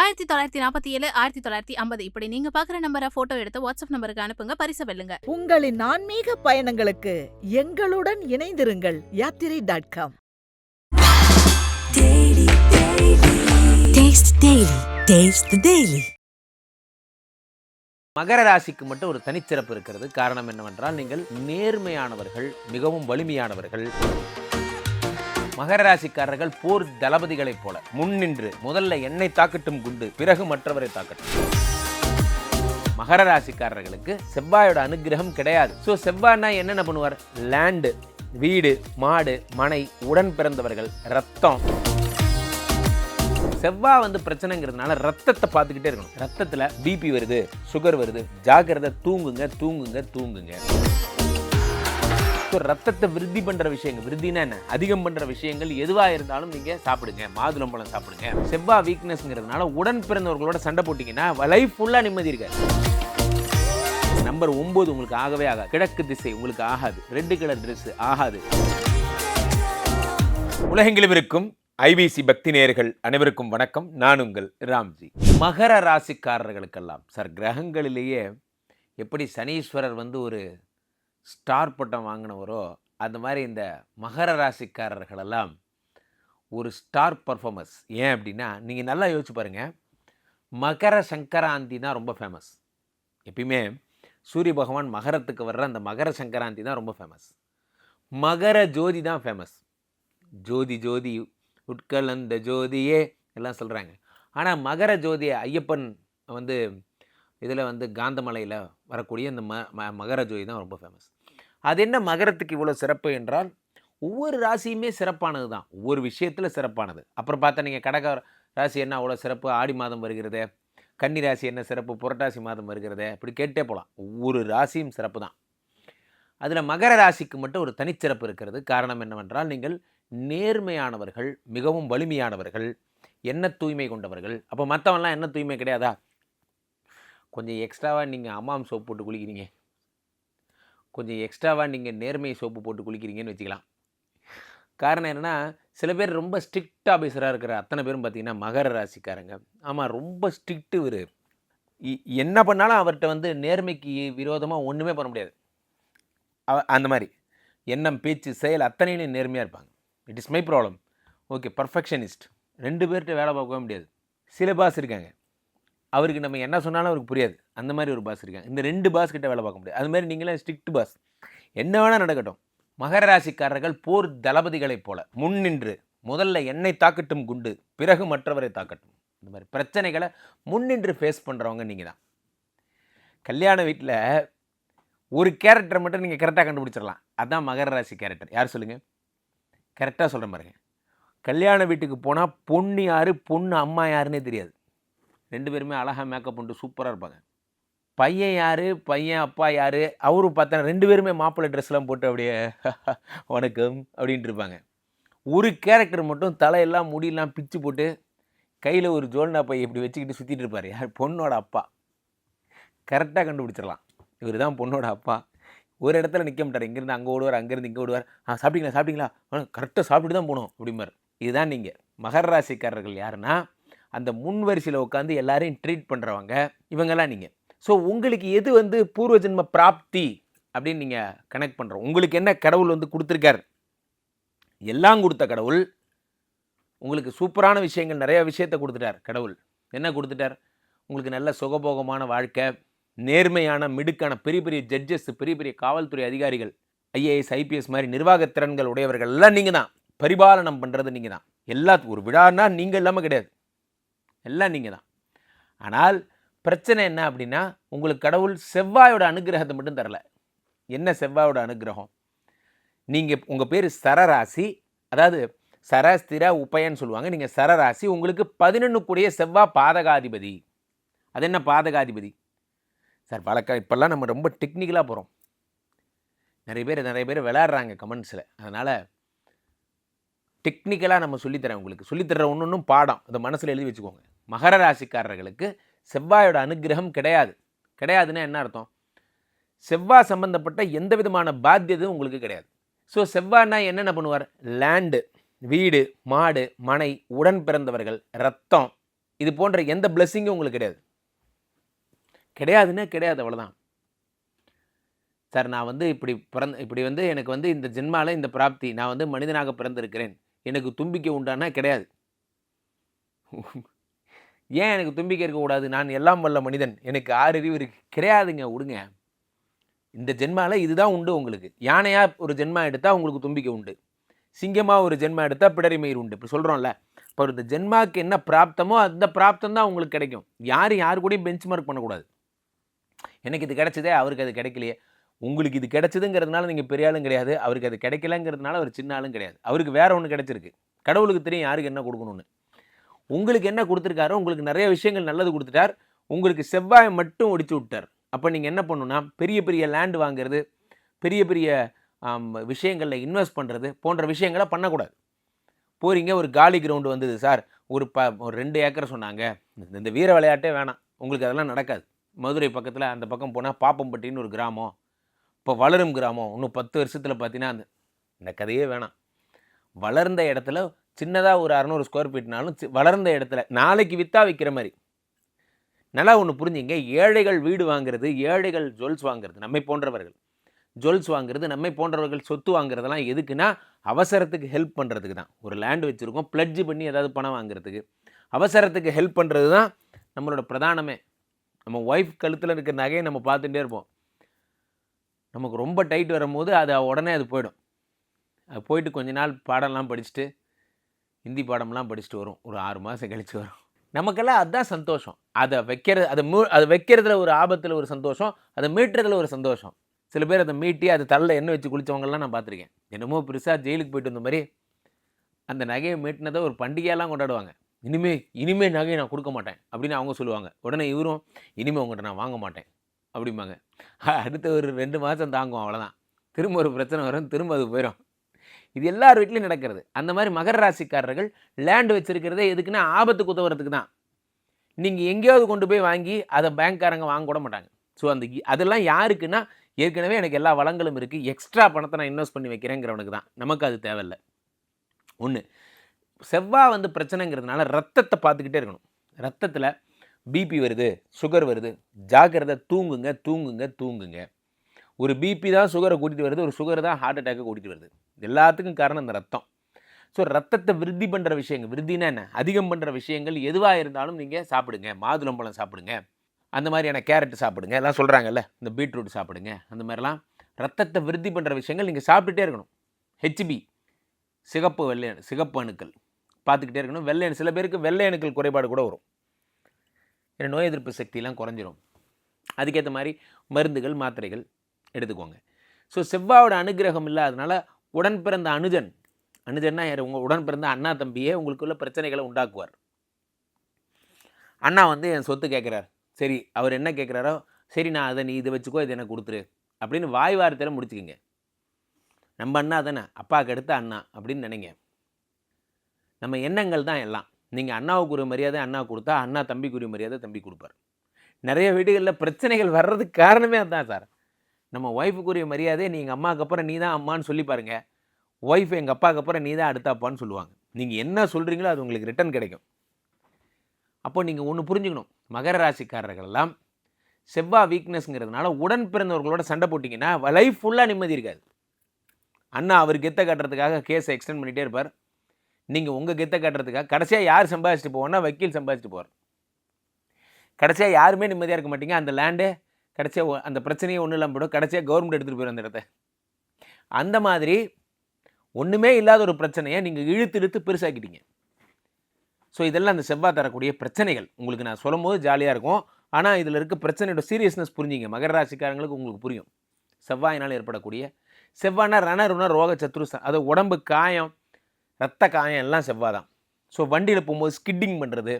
ஆயிரத்தி தொள்ளாயிரத்தி நாற்பத்தி ஏழு ஆயிரத்தி தொள்ளாயிரத்தி ஐம்பது. இப்படி நீங்க பாக்குற நம்பரை போட்டோ எடுத்து வாட்ஸ்அப் நம்பருக்கு அனுப்புங்க பரிசு வெல்லுங்க. உங்களின் ஆன்மீக பயணங்களுக்கு எங்களுடன் இணைந்திருங்கள் Yathirai dot com Taste Daily. Taste the Daily. மகர ராசிக்கு மட்டும் ஒரு தனிச்சிறப்பு இருக்கிறது. காரணம் என்னவென்றால் நீங்கள் நேர்மையானவர்கள் மிகவும் வலிமையானவர்கள். மகர ராசிக்காரர்கள் போர் தளபதிகளைப் போல. முன்னின்று முதல்ல என்னை தாக்கட்டும் குண்டு பிறகு மற்றவரை தாக்கட்டும். மகர ராசிக்காரர்களுக்கு செவ்வாயோட அனுகிரகம் கிடையாது. ஸோ செவ்வாய்னா என்னென்ன பண்ணுவார்? லேண்டு வீடு மாடு மனை உடன் பிறந்தவர்கள் ரத்தம். செவ்வாய் வந்து பிரச்சனைங்கிறதுனால ரத்தத்தை பார்த்துக்கிட்டே இருக்கணும். ரத்தத்தில் பிபி வருது சுகர் வருது. ஜாக்கிரதை தூங்குங்க தூங்குங்க தூங்குங்க. ஸோ ரத்தத்தை விருத்தி பண்ணுற விஷயங்கள் விருத்தினா என்ன? அதிகம் பண்ணுற விஷயங்கள் எதுவாக இருந்தாலும் நீங்கள் சாப்பிடுங்க. மாதுளம்பழம் சாப்பிடுங்க. செவ்வாய் வீக்னஸ்ங்கிறதுனால உடன் பிறந்தவர்களோட சண்டை போட்டிங்கன்னா லைஃப் ஃபுல்லாக நிம்மதி இருக்காது. நம்பர் ஒம்பது உங்களுக்கு ஆகவே ஆகாது. கிழக்கு திசை உங்களுக்கு ஆகாது. ரெட்டு கலர் ட்ரெஸ் ஆகாது. உலகெங்கிலும் இருக்கும் ஐபிசி பக்தி நேயர்கள் அனைவருக்கும் வணக்கம். நான் உங்கள் ராம்ஜி. மகர ராசிக்காரர்களுக்கெல்லாம் சார் கிரகங்களிலேயே எப்படி சனீஸ்வரர் வந்து ஒரு ஸ்டார் பட்டம் வாங்கினவரோ அந்த மாதிரி இந்த மகர ராசிக்காரர்களெல்லாம் ஒரு ஸ்டார் பர்ஃபார்மன்ஸ் ஏன் அப்படின்னா நீங்கள் நல்லா யோசிச்சு பாருங்கள் மகர சங்கராந்தி தான் ரொம்ப ஃபேமஸ் எப்பயுமே சூரிய பகவான் மகரத்துக்கு வர்ற அந்த மகர சங்கராந்தி தான் ரொம்ப ஃபேமஸ் மகர ஜோதி தான் ஃபேமஸ் ஜோதி ஜோதி உட்கலந்த ஜோதியே எல்லாம் சொல்கிறாங்க ஆனால் மகர ஜோதி ஐயப்பன் வந்து இதில் வந்து காந்தமலையில் வரக்கூடிய இந்த ம ம- மகர ஜோதி தான் ரொம்ப ஃபேமஸ் அது என்ன மகரத்துக்கு இவ்வளோ சிறப்பு என்றால் ஒவ்வொரு ராசியுமே சிறப்பானது தான். ஒவ்வொரு விஷயத்தில் சிறப்பானது. அப்புறம் பார்த்தா நீங்கள் கடக ராசி என்ன அவ்வளோ சிறப்பு? ஆடி மாதம் வருகிறது. கன்னி ராசி என்ன சிறப்பு? புரட்டாசி மாதம் வருகிறது. இப்படி கேட்டே போகலாம் ஒவ்வொரு ராசியும் சிறப்பு தான். அதில் மகர ராசிக்கு மட்டும் ஒரு தனிச்சிறப்பு இருக்கிறது. காரணம் என்னவென்றால் நீங்கள் நேர்மையானவர்கள் மிகவும் வலிமையானவர்கள் என்ன தூய்மை கொண்டவர்கள். அப்போ மற்றவன்லாம் என்ன தூய்மை கிடையாதா? கொஞ்சம் எக்ஸ்ட்ராவாக நீங்கள் அம்மாம் சோப்பு போட்டு குளிக்கிறீங்க. கொஞ்சம் எக்ஸ்ட்ராவாக நீங்கள் நேர்மை சோப்பு போட்டு குளிக்கிறீங்கன்னு வச்சுக்கலாம். காரணம் என்னென்னா சில பேர் ரொம்ப ஸ்ட்ரிக்ட் ஆஃபீஸராக இருக்கிற அத்தனை பேரும் பார்த்தீங்கன்னா மகர ராசிக்காரங்க. ஆமாம் ரொம்ப ஸ்ட்ரிக்ட்டு இவர். என்ன பண்ணாலும் அவர்கிட்ட வந்து நேர்மைக்கு விரோதமாக ஒன்றுமே பண்ண முடியாது. அவ- அந்த மாதிரி. எண்ணம் பேச்சு செயல் அத்தனையிலும் நேர்மையாக இருப்பாங்க. It is my problem okay perfectionist ரெண்டு பேர்கிட்ட வேலை பார்க்கவே முடியாது. சில பாஸ் இருக்காங்க. அவருக்கு நம்ம என்ன சொன்னாலும் அவருக்கு புரியாது. அந்த மாதிரி ஒரு பாஸ் இருக்காங்க. இந்த ரெண்டு பாஸ் கிட்ட வேலை பார்க்க முடியாது. அது மாதிரி நீங்களே ஸ்ட்ரிக்ட் பாஸ் என்ன வேணால் நடக்கட்டும். மகர ராசிக்காரர்கள் போர் தளபதிகளைப் போல முன்னின்று முதல்ல என்னை தாக்கட்டும் குண்டு பிறகு மற்றவரை தாக்கட்டும். இந்த மாதிரி பிரச்சனைகளை முன்னின்று ஃபேஸ் பண்ணுறவங்க நீங்கள் தான். கல்யாண வீட்டில் ஒரு கேரக்டரை மட்டும் நீங்கள் கரெக்டாக கண்டுபிடிச்சிடலாம். அதான் மகர ராசி கேரக்டர் யார் சொல்லுங்கள் கரெக்டாக சொல்கிறேன் மாதிரிங்க கல்யாண வீட்டுக்கு போனால் பொண்ணு யார் பொண்ணு அம்மா யாருன்னே தெரியாது. ரெண்டு பேருமே அழகாக மேக்கப் பண்ணிட்டு சூப்பராக இருப்பாங்க. பையன் யார்? பையன் அப்பா யார்? அவரும் பார்த்தா ரெண்டு பேருமே மாப்பிள்ளை ட்ரெஸ்லாம் போட்டு அப்படியே வணக்கம் அப்படின்ட்டு இருப்பாங்க. ஒரு கேரக்டர் மட்டும் தலையெல்லாம் முடியெல்லாம் பிச்சு போட்டு கையில் ஒரு ஜோல்னா பை இப்படி வச்சுக்கிட்டு சுற்றிட்டு இருப்பார். யார்? பொண்ணோட அப்பா. கரெக்டாக கண்டுபிடிச்சிடலாம். இவர் தான் பொண்ணோட அப்பா. ஒரு இடத்துல நிற்க மாட்டார். இங்கேருந்து அங்கே ஓடுவார் அங்கேருந்து இங்கே ஓடுவார். ஆ சாப்பிட்டீங்களா? சாப்பிட்டீங்களா? கரெக்டாக சாப்பிட்டு தான் போகணும் அப்படிம்பார். இதுதான் நீங்கள் மகர ராசிக்காரர்கள் யாருன்னா அந்த முன் வரிசையில் உட்காந்து எல்லாரையும் ட்ரீட் பண்ணுறவங்க இவங்கெல்லாம் நீங்கள் ஸோ உங்களுக்கு எது வந்து பூர்வ ஜென்ம பிராப்தி அப்படின்னு நீங்கள் கனெக்ட் பண்ணுறோம் உங்களுக்கு என்ன கடவுள் வந்து கொடுத்துருக்கார்? எல்லாம் கொடுத்த கடவுள். உங்களுக்கு சூப்பரான விஷயங்கள் நிறைய விஷயத்தை கொடுத்துட்டார் கடவுள். என்ன கொடுத்துட்டார்? உங்களுக்கு நல்ல சுகபோகமான வாழ்க்கை நேர்மையான மிடுக்கான பெரிய பெரிய ஜட்ஜஸ் பெரிய பெரிய காவல்துறை அதிகாரிகள் ஐஏஎஸ் ஐபிஎஸ் மாதிரி நிர்வாகத் திறன்கள் உடையவர்கள் எல்லாம் நீங்கள் தான் பரிபாலனம் பண்ணுறது நீங்கள் தான் எல்லாத்துக்கும் ஒரு விழான்னா நீங்கள் இல்லாமல் கிடையாது. எல்லாம் நீங்கள் தான். ஆனால் பிரச்சனை என்ன அப்படின்னா உங்களுக்கு கடவுள் செவ்வாயோட அனுகிரகத்தை மட்டும் தரல. என்ன செவ்வாயோட அனுகிரகம்? நீங்கள் உங்கள் பேர் சரராசி அதாவது சரஸ்திர உப்பயன்னு சொல்லுவாங்க. நீங்கள் சரராசி உங்களுக்கு பதினொன்று கூடிய செவ்வாய் பாதகாதிபதி. அது என்ன பாதகாதிபதி? சார் வழக்கம் இப்போல்லாம் நம்ம ரொம்ப டெக்னிக்கலாக போகிறோம் நிறைய பேர் நிறைய பேர் விளையாடுறாங்க கமெண்ட்ஸில் அதனால் டெக்னிக்கலாக நம்ம சொல்லித்தரேன் உங்களுக்கு. சொல்லித்தர ஒன்று ஒன்றும் பாடம். அதை மனசில் எழுதி வச்சுக்கோங்க. மகர ராசிக்காரர்களுக்கு செவ்வாயோட அனுகிரகம் கிடையாது. கிடையாதுன்னா என்ன அர்த்தம்? செவ்வாய் சம்பந்தப்பட்ட எந்த விதமான பாத்தியதும் உங்களுக்கு கிடையாது. ஸோ செவ்வாய்னா என்னென்ன பண்ணுவார்? லேண்டு வீடு மாடு மனை உடன் பிறந்தவர்கள் ரத்தம் இது போன்ற எந்த பிளெஸ்ஸிங்கும் உங்களுக்கு கிடையாது. கிடையாதுன்னா கிடையாது அவ்வளோதான் சார் நான் வந்து இப்படி பிறந்த இப்படி வந்து எனக்கு வந்து இந்த ஜென்மாவில் இந்த பிராப்தி நான் வந்து மனிதனாக பிறந்திருக்கிறேன். எனக்கு தும்பிக்கை உண்டானா கிடையாது. ஏன் எனக்கு தும்பிக்கை இருக்கக்கூடாது நான் எல்லாம் வல்ல மனிதன். எனக்கு ஆறு அறிவு இருக்கு. கிடையாதுங்க விடுங்க. இந்த ஜென்மாவில் இதுதான் உண்டு உங்களுக்கு. யானையாக ஒரு ஜென்மா எடுத்தால் உங்களுக்கு தும்பிக்கை உண்டு. சிங்கமாக ஒரு ஜென்மா எடுத்தால் பிடரி மயிர் உண்டு. இப்படி சொல்கிறோம்ல இப்போ இந்த ஜென்மாவுக்கு என்ன பிராப்தமோ அந்த பிராப்தம் தான் உங்களுக்கு கிடைக்கும். யார் யார் கூடயும் பெஞ்ச் மார்க் பண்ணக்கூடாது. எனக்கு இது கிடைச்சதே அவருக்கு அது கிடைக்கலையே. உங்களுக்கு இது கிடைச்சதுங்கிறதுனால நீங்கள் பெரிய ஆளும் கிடையாது. அவருக்கு அது கிடைக்கலங்கிறதுனால அவர் சின்ன ஆளும் கிடையாது. அவருக்கு வேற ஒன்று கிடைச்சிருக்கு. கடவுளுக்கு தெரியும் யாருக்கு என்ன கொடுக்கணும்னு. உங்களுக்கு என்ன கொடுத்துருக்காரோ உங்களுக்கு நிறைய விஷயங்கள் நல்லது கொடுத்துட்டார். உங்களுக்கு செவ்வாய் மட்டும் ஒடிச்சு விட்டார். அப்போ நீங்கள் என்ன பண்ணணும்னா பெரிய பெரிய லேண்ட் வாங்குறது பெரிய பெரிய விஷயங்களில் இன்வெஸ்ட் பண்ணுறது போன்ற விஷயங்களை பண்ணக்கூடாது. போகிறீங்க ஒரு காலி கிரவுண்டு வந்தது சார். ஒரு ப ஒரு ரெண்டு ஏக்கர் சொன்னாங்க. இந்த- இந்த வீர விளையாட்டே வேணாம். உங்களுக்கு அதெல்லாம் நடக்காது. மதுரை பக்கத்தில் அந்த பக்கம் போனால் பாப்பம்பட்டின்னு ஒரு கிராமம். இப்போ வளரும் கிராமம். இன்னும் பத்து வருஷத்தில் பார்த்தீங்கன்னா அந்த இந்த கதையே வேணாம். வளர்ந்த இடத்துல சின்னதாக ஒரு அறநூறு ஸ்கொயர் ஃபீட்னாலும் வளர்ந்த இடத்துல நாளைக்கு விற்றா விற்கிற மாதிரி. நல்லா ஒன்று புரிஞ்சுங்க ஏழைகள் வீடு வாங்குறது ஏழைகள் ஜுவல்ஸ் வாங்குறது நம்மை போன்றவர்கள். ஜுவல்ஸ் வாங்குறது நம்மை போன்றவர்கள் சொத்து வாங்குறதெல்லாம் எதுக்குன்னா அவசரத்துக்கு ஹெல்ப் பண்ணுறதுக்கு தான். ஒரு லேண்ட் வச்சுருக்கோம் ப்ளட்ஜு பண்ணி ஏதாவது பணம் வாங்குறதுக்கு. அவசரத்துக்கு ஹெல்ப் பண்ணுறது தான் நம்மளோட பிரதானமே. நம்ம ஒய்ஃப் கழுத்தில் இருக்கிற நகையை நம்ம பார்த்துட்டே இருப்போம். நமக்கு ரொம்ப டைட் வரும்போது அது உடனே அது போயிடும். அது போயிட்டு கொஞ்ச நாள் பாடம்லாம் படிச்சுட்டு ஹிந்தி பாடம்லாம் படிச்சுட்டு வரும். ஒரு ஆறு மாதம் கழித்து வரும். நமக்கெல்லாம் அதுதான் சந்தோஷம். அதை வைக்கிறது அதை மூ அதை வைக்கிறதுல ஒரு ஆபத்தில் ஒரு சந்தோஷம் அதை மீட்டுறதுல ஒரு சந்தோஷம். சில பேர் அதை மீட்டி அதை தள்ள எண்ணெய் வச்சு குளித்தவங்கலாம் நான் பார்த்துருக்கேன். என்னமோ பெருசாக ஜெயிலுக்கு போயிட்டு வந்த மாதிரி அந்த நகையை மீட்டினதை ஒரு பண்டிகையெல்லாம் கொண்டாடுவாங்க. இனிமே இனிமே நகையை நான் கொடுக்க மாட்டேன் அப்படின்னு அவங்க சொல்லுவாங்க. உடனே இவரும் இனிமேல் உங்கள்கிட்ட நான் வாங்க மாட்டேன். அப்படிம்பாங்க. அடுத்த ஒரு ரெண்டு மாதம் தாங்கும் அவ்வளோதான் திரும்ப ஒரு பிரச்சனை வரும் திரும்ப அது போயிடும் இது எல்லார் வீட்லையும் நடக்கிறது. அந்த மாதிரி மகர ராசிக்காரர்கள் லேண்டு வச்சிருக்கிறதே எதுக்குன்னா ஆபத்துக்கு உதவுறதுக்கு தான் நீங்கள் எங்கேயாவது கொண்டு போய் வாங்கி அதை பேங்க்காரங்க வாங்க கூட மாட்டாங்க. ஸோ அந்த அதெல்லாம் யாருக்குன்னா ஏற்கனவே எனக்கு எல்லா வளங்களும் இருக்குது எக்ஸ்ட்ரா பணத்தை நான் இன்வெஸ்ட் பண்ணி வைக்கிறேங்கிறவனுக்கு தான். நமக்கு அது தேவையில்லை. ஒன்று செவ்வாய் வந்து பிரச்சனைங்கிறதுனால ரத்தத்தை பார்த்துக்கிட்டே இருக்கணும். ரத்தத்தில் பிபி வருது சுகர் வருது. ஜாக்கிரதை தூங்குங்க தூங்குங்க தூங்குங்க. ஒரு பிபி தான் சுகரை கூட்டிகிட்டு வருது ஒரு சுகர் தான் ஹார்ட் அட்டாக்கை கூட்டிகிட்டு வருது. எல்லாத்துக்கும் காரணம் இந்த ரத்தம். ஸோ ரத்தத்தை விருத்தி பண்ணுற விஷயங்கள் விருத்தினா என்ன? அதிகம் பண்ணுற விஷயங்கள் எதுவாக இருந்தாலும் நீங்கள் சாப்பிடுங்க. மாதுளம்பழம் சாப்பிடுங்க. அந்த மாதிரியான கேரட் சாப்பிடுங்க. எல்லாம் சொல்கிறாங்கல்ல இந்த பீட்ரூட் சாப்பிடுங்க. அந்த மாதிரிலாம் ரத்தத்தை விருத்தி பண்ணுற விஷயங்கள் நீங்கள் சாப்பிட்டுட்டே இருக்கணும். ஹெச்பி சிகப்பு வெள்ளை அணு சிகப்பு அணுக்கள். பார்த்துக்கிட்டே இருக்கணும். வெள்ளை சில பேருக்கு வெள்ளை அணுக்கள் குறைபாடு கூட வரும். ஏன்னா நோய் எதிர்ப்பு சக்தியெல்லாம் குறைஞ்சிரும். அதுக்கேற்ற மாதிரி மருந்துகள் மாத்திரைகள் எடுத்துக்கோங்க. ஸோ செவ்வாவோட அனுகிரகம் இல்லாதனால உடன் பிறந்த அனுஜன் அனுஜன்னா யார்? உங்கள் உடன் பிறந்த அண்ணா தம்பியே உங்களுக்குள்ள பிரச்சனைகளை உண்டாக்குவார். அண்ணா வந்து என் சொத்து கேட்குறார். சரி அவர் என்ன கேட்குறாரோ சரி நான் அதை நீ இதை வச்சுக்கோ இதை எனக்கு கொடுத்துரு. அப்படின்னு வாய் வார்த்தையில் முடிச்சுக்கிங்க. நம்ம அண்ணா தானே? அப்பாவுக்கு அடுத்த அண்ணா அப்படின்னு நினைங்க. நம்ம எண்ணங்கள் தான் எல்லாம். நீங்கள் அண்ணாவுக்கு ஒரு மரியாதை அண்ணா கொடுத்தா அண்ணா தம்பிக்குரிய மரியாதை தம்பி கொடுப்பார். நிறைய வீடுகளில் பிரச்சனைகள் வர்றதுக்கு காரணமே அதுதான் சார். நம்ம ஒய்ஃபுக்குரிய மரியாதை நீங்கள் அம்மாவுக்கு அப்புறம் நீ தான் அம்மான்னு சொல்லி பாருங்கள் ஒய்ஃப் எங்கள் அப்பாவுக்கு அப்புறம் நீ தான் அடுத்த அப்பான்னு சொல்லுவாங்க. நீங்கள் என்ன சொல்கிறீங்களோ அது உங்களுக்கு ரிட்டர்ன் கிடைக்கும். அப்போ நீங்கள் ஒன்று புரிஞ்சுக்கணும். மகர ராசிக்காரர்கள் எல்லாம் செவ்வாய் வீக்னஸ்ங்கிறதுனால உடன் பிறந்தவர்களோட சண்டை போட்டிங்கன்னா லைஃப் ஃபுல்லாக நிம்மதி இருக்காது. அண்ணா அவர் கெத்த காட்டுறதுக்காக கேஸை எக்ஸ்டெண்ட் பண்ணிகிட்டே இருப்பார். நீங்கள் உங்கள் கெத்த காட்டுறதுக்காக கடைசியாக யார் சம்பாதிச்சிட்டு போவோன்னா வக்கீல் சம்பாதிச்சிட்டு போவார். கடைசியாக யாருமே நிம்மதியாக இருக்க மாட்டீங்க. அந்த லேண்டு கடைசியாக அந்த பிரச்சனையே ஒன்றும் இல்லாமல் போய்டும். கடைசியாக கவர்மெண்ட் எடுத்துகிட்டு போயிடும் அந்த இடத்த. அந்த மாதிரி ஒன்றுமே இல்லாத ஒரு பிரச்சனையை நீங்கள் இழுத்து இழுத்து பெருசாக்கிட்டீங்க. ஸோ இதெல்லாம் அந்த செவ்வாய் தரக்கூடிய பிரச்சனைகள். உங்களுக்கு நான் சொல்லும் போது ஜாலியாக இருக்கும். ஆனால் இதில் இருக்க பிரச்சனையோட சீரியஸ்னஸ் புரிஞ்சிங்க. மகர ராசிக்காரங்களுக்கு உங்களுக்கு புரியும். செவ்வாயினால் ஏற்படக்கூடிய செவ்வாய்னா ரணருனா ரோக சத்ருஸ்தான் அது உடம்பு காயம் ரத்த காயம் எல்லாம் செவ்வாய் தான் ஸோ வண்டியில் போகும்போது ஸ்கிட்டிங் பண்ணுறது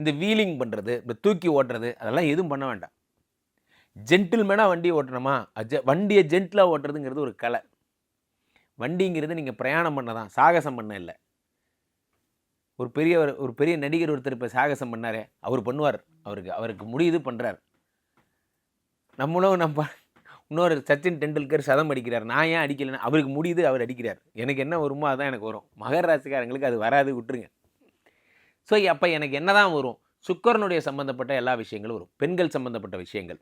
இந்த வீலிங் பண்ணுறது இந்த தூக்கி ஓட்டுறது அதெல்லாம் எதுவும் பண்ண வேண்டாம். ஜென்டில்மேனாக வண்டியை ஓட்டணுமா? அஜ வண்டியை ஜென்டிலாக ஓட்டுறதுங்கிறது ஒரு கலை. வண்டிங்கிறது நீங்கள் பிரயாணம் பண்ண தான் சாகசம் பண்ண இல்லை. ஒரு பெரிய ஒரு பெரிய நடிகர் ஒருத்தர் இப்போ சாகசம் பண்ணாரே அவர் பண்ணுவார். அவருக்கு அவருக்கு முடியுது பண்ணுறார் நம்மளும் நம்ம இன்னொரு சச்சின் டெண்டுல்கர் சதம் அடிக்கிறார். நான் ஏன் அடிக்கலைன்னா அவருக்கு முடியுது அவர் அடிக்கிறார். எனக்கு என்ன வருமோ அதுதான் எனக்கு வரும். மகர ராசிக்காரங்களுக்கு அது வராது விட்டுருங்க. ஸோ அப்போ எனக்கு என்னதான் வரும்? சுக்கரனுடைய சம்மந்தப்பட்ட எல்லா விஷயங்களும் வரும். பெண்கள் சம்மந்தப்பட்ட விஷயங்கள்.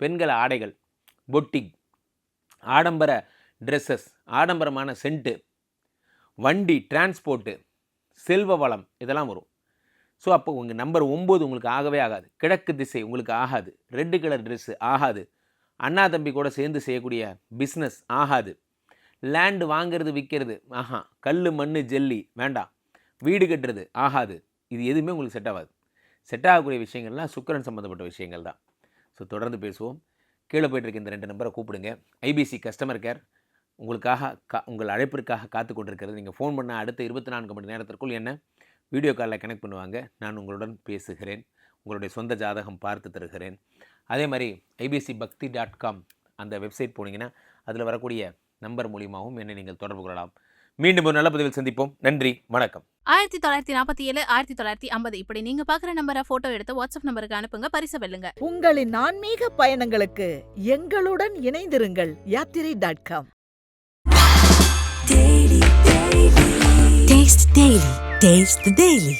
பெண்கள் ஆடைகள் பொட்டிக் ஆடம்பர ட்ரெஸ்ஸஸ் ஆடம்பரமான சென்ட்டு வண்டி டிரான்ஸ்போர்ட்டு செல்வ வளம் இதெல்லாம் வரும். ஸோ அப்போ உங்கள் நம்பர் ஒம்பது உங்களுக்கு ஆகவே ஆகாது. கிழக்கு திசை உங்களுக்கு ஆகாது. ரெட்டு கலர் ட்ரெஸ்ஸு ஆகாது. அண்ணா தம்பி கூட சேர்ந்து செய்யக்கூடிய பிஸ்னஸ் ஆகாது. லேண்டு வாங்குறது விற்கிறது ஆஹா கல் மண் ஜெல்லி வேண்டாம். வீடு கட்டுறது ஆகாது. இது எதுவுமே உங்களுக்கு செட் ஆகாது. செட் ஆகக்கூடிய விஷயங்கள்லாம் சுக்கிரன் சம்மந்தப்பட்ட விஷயங்கள் தான். ஸோ தொடர்ந்து பேசுவோம். கீழே போயிட்டுருக்க இந்த ரெண்டு நம்பரை கூப்பிடுங்க. ஐபிசி கஸ்டமர் கேர் உங்களுக்காக கா உங்கள் அழைப்பிற்காக காத்து கொண்டிருக்கிறது. நீங்கள் ஃபோன் பண்ண அடுத்த இருபத்தி நான்கு மணி நேரத்திற்குள் என்ன? வீடியோ காலில் கனெக்ட் பண்ணுவாங்க. நான் உங்களுடன் பேசுகிறேன். உங்களுடைய சொந்த ஜாதகம் பார்த்து தருகிறேன். அதே மாதிரி ஐபிசி பக்தி டாட் காம் அந்த வெப்சைட் போனீங்கன்னா அதில் வரக்கூடிய நம்பர் மூலியமாகவும் என்னை நீங்கள் தொடர்பு கொள்ளலாம். மீண்டும் ஒரு நல்ல பதிவில் சந்திப்போம். நன்றி வணக்கம். ஆயிரத்தி தொள்ளாயிரத்தி நாற்பத்தி ஏழு ஆயிரத்தி தொள்ளாயிரத்தி ஐம்பது. இப்படி நீங்க பாக்குற நம்பரை போட்டோ எடுத்து வாட்ஸ்அப் நம்பருக்கு அனுப்புங்க பரிசை வெல்லுங்க. உங்களின் ஆன்மீக பயணங்களுக்கு எங்களுடன் இணைந்திருங்கள் Yathirai dot com Taste Daily. Taste the Daily.